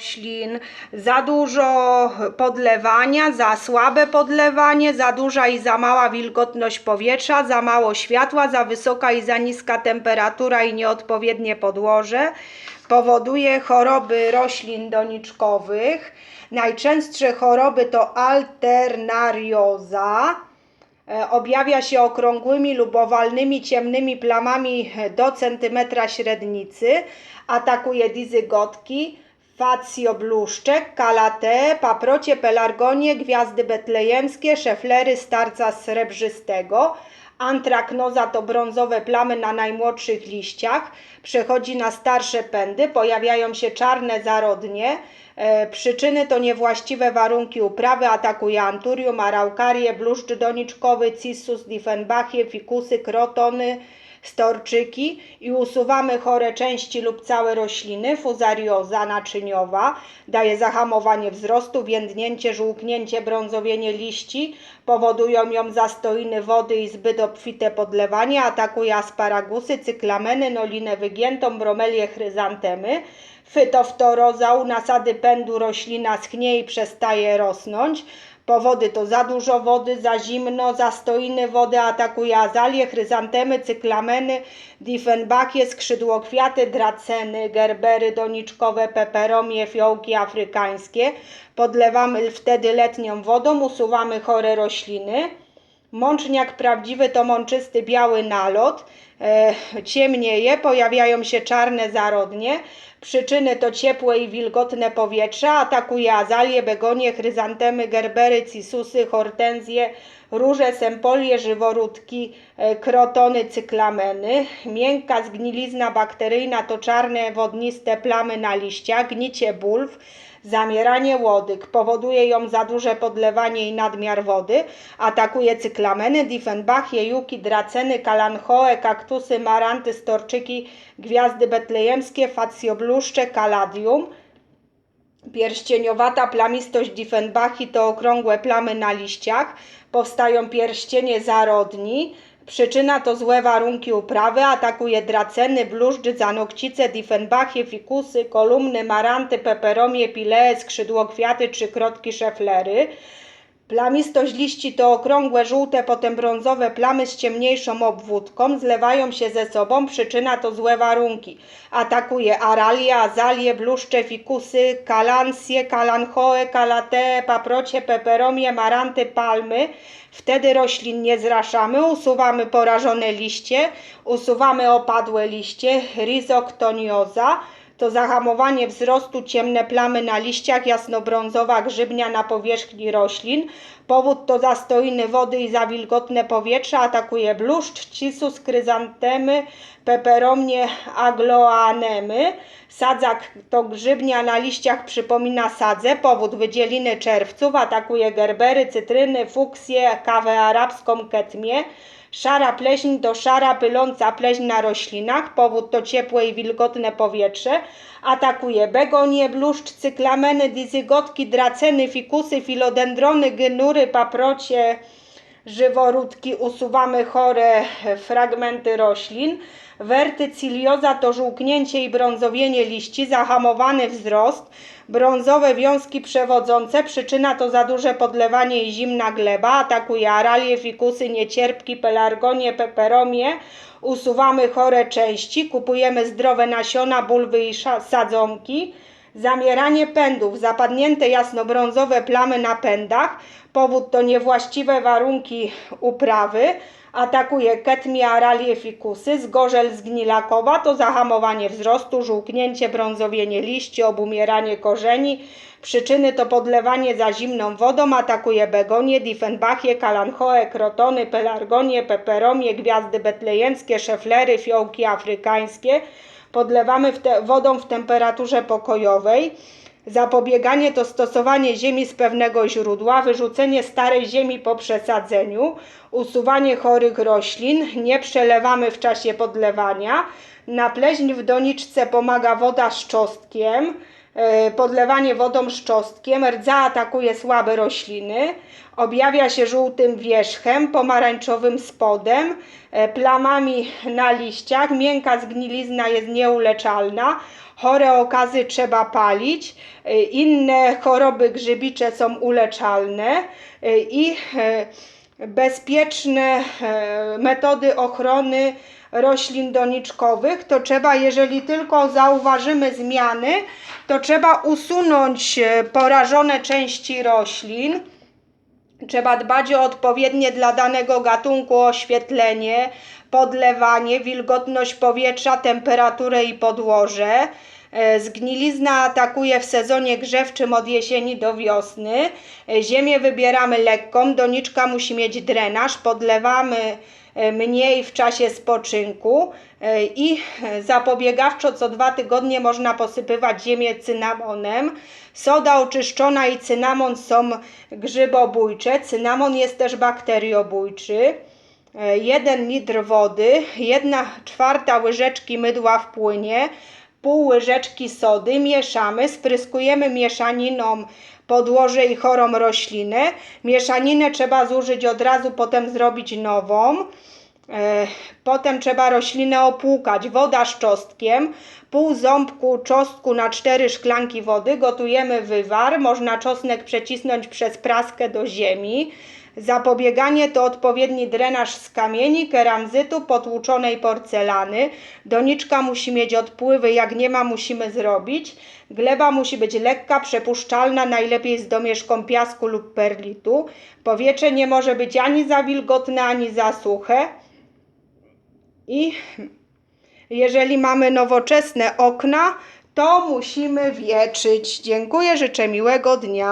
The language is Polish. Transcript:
roślin, za dużo podlewania, za słabe podlewanie, za duża i za mała wilgotność powietrza, za mało światła, za wysoka i za niska temperatura i nieodpowiednie podłoże powoduje choroby roślin doniczkowych. Najczęstsze choroby to alternarioza. E, Objawia się okrągłymi lub owalnymi ciemnymi plamami do centymetra średnicy. Atakuje dizygotki, facjobluszczek, kalate, paprocie, pelargonie, gwiazdy betlejemskie, szeflery starca srebrzystego. Antraknoza to brązowe plamy na najmłodszych liściach. Przechodzi na starsze pędy, pojawiają się czarne zarodnie. E, przyczyny to niewłaściwe warunki uprawy, atakuje anturium, araukarię, bluszcz doniczkowy, cissus, diefenbachie, fikusy, krotony, storczyki i usuwamy chore części lub całe rośliny. Fuzarioza naczyniowa daje zahamowanie wzrostu, więdnięcie, żółknięcie, brązowienie liści, powodują ją zastoiny wody i zbyt obfite podlewanie, atakuje asparagusy, cyklameny, nolinę wygiętą, bromelię, chryzantemy. Fytoftoroza u nasady pędu roślina schnie i przestaje rosnąć. Powody to za dużo wody, za zimno, zastoiny wody, atakuje azalie, chryzantemy, cyklameny, diefenbachie, skrzydłokwiaty, draceny, gerbery doniczkowe, peperomie, fiołki afrykańskie. Podlewamy wtedy letnią wodą, usuwamy chore rośliny. Mączniak prawdziwy to mączysty biały nalot, e, ciemnieje, pojawiają się czarne zarodnie. Przyczyny to ciepłe i wilgotne powietrze, atakuje azalie, begonie, chryzantemy, gerbery, cisusy, hortensje, róże, sempolie, żyworódki, e, krotony, cyklameny. Miękka zgnilizna bakteryjna to czarne, wodniste plamy na liściach, gnicie bulw, Zamieranie łodyg powoduje ją za duże podlewanie i nadmiar wody. Atakuje cyklameny, diefenbachie, juki, draceny, kalanchoe, kaktusy, maranty, storczyki, gwiazdy betlejemskie, facjobluszcze, kaladium. Pierścieniowata plamistość Diefenbachi to okrągłe plamy na liściach. Powstają pierścienie zarodni. Przyczyna to złe warunki uprawy. Atakuje draceny, bluszcz, zanokcice, Diefenbachie, fikusy, kolumny, maranty, peperomie, pilee, skrzydłokwiaty, trzykrotki, szeflery. Plamistość liści to okrągłe, żółte, potem brązowe plamy z ciemniejszą obwódką, zlewają się ze sobą, przyczyna to złe warunki. Atakuje aralie, azalie, bluszcze, fikusy, kalansje, kalanchoe, kalatee, paprocie, peperomie, maranty, palmy. Wtedy roślin nie zraszamy, usuwamy porażone liście, usuwamy opadłe liście, rizoktonioza to zahamowanie wzrostu, ciemne plamy na liściach, jasnobrązowa grzybnia na powierzchni roślin. Powód to zastoiny wody i za wilgotne powietrze, atakuje bluszcz, cisus, kryzantemy, peperomnie, agloanemy. Sadzak to grzybnia na liściach przypomina sadzę. Powód wydzieliny czerwców, atakuje gerbery, cytryny, fuksję, kawę arabską, ketmię. Szara pleśń to szara pyląca pleśń na roślinach. Powód to ciepłe i wilgotne powietrze. Atakuje begonie, bluszcz, cyklameny, dizygotki, draceny, fikusy, filodendrony, gynury, paprocie, żyworódki. Usuwamy chore fragmenty roślin. Wertycilioza to żółknięcie i brązowienie liści, zahamowany wzrost, brązowe wiązki przewodzące, przyczyna to za duże podlewanie i zimna gleba, atakuje aralie, fikusy, niecierpki, pelargonie, peperomie, usuwamy chore części, kupujemy zdrowe nasiona, bulwy i sadzonki, Zamieranie pędów, zapadnięte jasnobrązowe plamy na pędach, powód to niewłaściwe warunki uprawy, atakuje ketmia aralie fikusy, zgorzel zgnilakowa to zahamowanie wzrostu, żółknięcie, brązowienie liści, obumieranie korzeni, przyczyny to podlewanie za zimną wodą, atakuje begonie, diefenbachie, kalanchoe, krotony, pelargonie, peperomie, gwiazdy betlejemskie, szeflery, fiołki afrykańskie, podlewamy w te, wodą w temperaturze pokojowej. Zapobieganie to stosowanie ziemi z pewnego źródła, wyrzucenie starej ziemi po przesadzeniu, usuwanie chorych roślin, nie przelewamy w czasie podlewania. Na pleśń w doniczce pomaga woda z czosnkiem. E, podlewanie wodą z czosnkiem. Rdza atakuje słabe rośliny. Objawia się żółtym wierzchem, pomarańczowym spodem, e, plamami na liściach. Miękka zgnilizna jest nieuleczalna. Chore okazy trzeba palić. E, Inne choroby grzybicze są uleczalne i bezpieczne metody ochrony roślin doniczkowych, to trzeba, jeżeli tylko zauważymy zmiany, to trzeba usunąć e, porażone części roślin. Trzeba dbać o odpowiednie dla danego gatunku oświetlenie, podlewanie, wilgotność powietrza, temperaturę i podłoże. E, Zgnilizna atakuje w sezonie grzewczym od jesieni do wiosny. E, Ziemię wybieramy lekką, doniczka musi mieć drenaż, podlewamy mniej w czasie spoczynku e, i e, zapobiegawczo co dwa tygodnie można posypywać ziemię cynamonem. Soda oczyszczona i cynamon są grzybobójcze. Cynamon jest też bakteriobójczy. 1 litr wody, 1 czwarta łyżeczki mydła w płynie, pół łyżeczki sody, mieszamy, spryskujemy mieszaniną podłoże i chorą roślinę. Mieszaninę trzeba zużyć od razu, potem zrobić nową. E, Potem trzeba roślinę opłukać. Woda z czosnkiem, pół ząbku czosnku na cztery szklanki wody. Gotujemy wywar. Można czosnek przecisnąć przez praskę do ziemi. Zapobieganie to odpowiedni drenaż z kamieni, keramzytu, potłuczonej porcelany. Doniczka musi mieć odpływy, jak nie ma, musimy zrobić. Gleba musi być lekka, przepuszczalna, najlepiej z domieszką piasku lub perlitu. Powietrze nie może być ani za wilgotne, ani za suche. I jeżeli mamy nowoczesne okna, to musimy wietrzyć. Dziękuję, życzę miłego dnia.